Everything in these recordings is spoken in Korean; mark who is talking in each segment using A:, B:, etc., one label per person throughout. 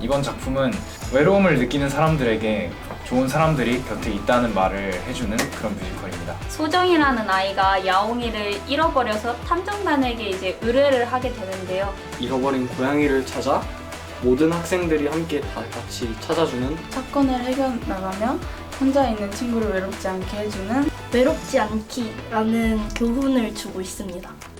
A: 이번 작품은 외로움을 느끼는 사람들에게 좋은 사람들이 곁에 있다는 말을 해주는 그런 뮤지컬입니다.
B: 소정이라는 아이가 야옹이를 잃어버려서 탐정단에게 이제 의뢰를 하게 되는데요.
C: 잃어버린 고양이를 찾아 모든 학생들이 함께 다 같이 찾아주는
D: 사건을 해결 나가면 혼자 있는 친구를 외롭지 않게 해주는
E: 외롭지 않기라는 교훈을 주고 있습니다.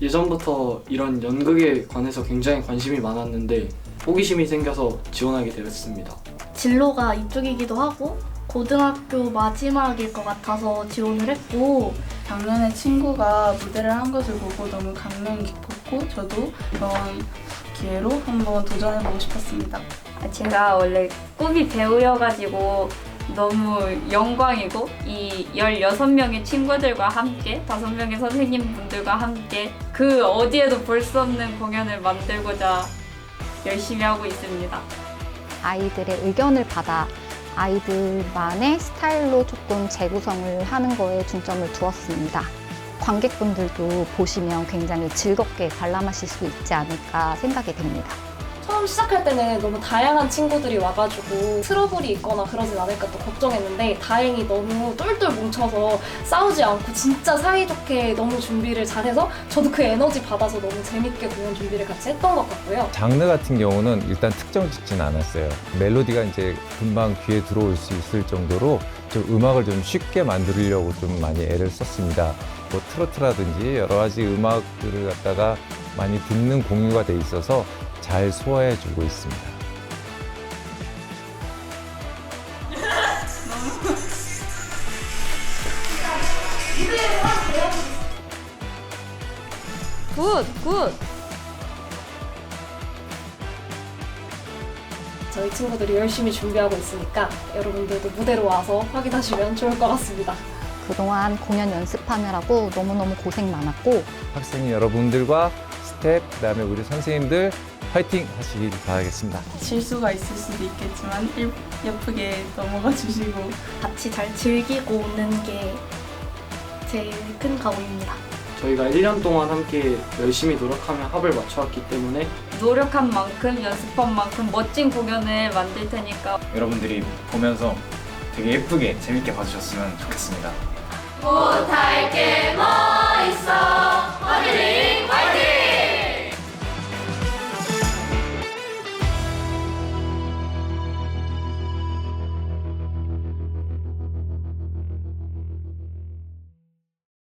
C: 예전부터 이런 연극에 관해서 굉장히 관심이 많았는데 호기심이 생겨서 지원하게 되었습니다.
E: 진로가 이쪽이기도 하고 고등학교 마지막일 것 같아서 지원을 했고
D: 작년에 친구가 무대를 한 것을 보고 너무 감명 깊었고 저도 이번 기회로 한번 도전해보고 싶었습니다.
B: 제가 원래 꿈이 배우여가지고 너무 영광이고 이 16명의 친구들과 함께 5명의 선생님분들과 함께 그 어디에도 볼 수 없는 공연을 만들고자 열심히 하고 있습니다.
F: 아이들의 의견을 받아 아이들만의 스타일로 조금 재구성을 하는 거에 중점을 두었습니다. 관객분들도 보시면 굉장히 즐겁게 관람하실 수 있지 않을까 생각이 됩니다.
G: 처음 시작할 때는 너무 다양한 친구들이 와가지고 트러블이 있거나 그러진 않을까 또 걱정했는데 다행히 너무 똘똘 뭉쳐서 싸우지 않고 진짜 사이좋게 너무 준비를 잘해서 저도 그 에너지 받아서 너무 재밌게 공연 준비를 같이 했던 것 같고요.
H: 장르 같은 경우는 일단 특정 짓진 않았어요. 멜로디가 이제 금방 귀에 들어올 수 있을 정도로 좀 음악을 좀 쉽게 만들려고 좀 많이 애를 썼습니다. 뭐 트로트라든지 여러 가지 음악들을 갖다가 많이 듣는 공유가 돼 있어서 잘 소화해 주고 있습니다.
B: 굿! 굿!
G: 저희 친구들이 열심히 준비하고 있으니까 여러분들도 무대로 와서 확인하시면 좋을 것 같습니다.
F: 그동안 공연 연습하느라고 너무너무 고생 많았고
H: 학생 여러분들과 스텝, 그다음에 우리 선생님들 화이팅 하시길 바라겠습니다.
D: 실수가 있을 수도 있겠지만 일- 예쁘게 넘어가 주시고
E: 같이 잘 즐기고 오는 게 제일 큰 각오입니다.
C: 저희가 1년 동안 함께 열심히 노력하며 합을 맞춰왔기 때문에
B: 노력한 만큼 연습한 만큼 멋진 공연을 만들 테니까
A: 여러분들이 보면서 되게 예쁘게 재밌게 봐주셨으면 좋겠습니다.
B: 못할 게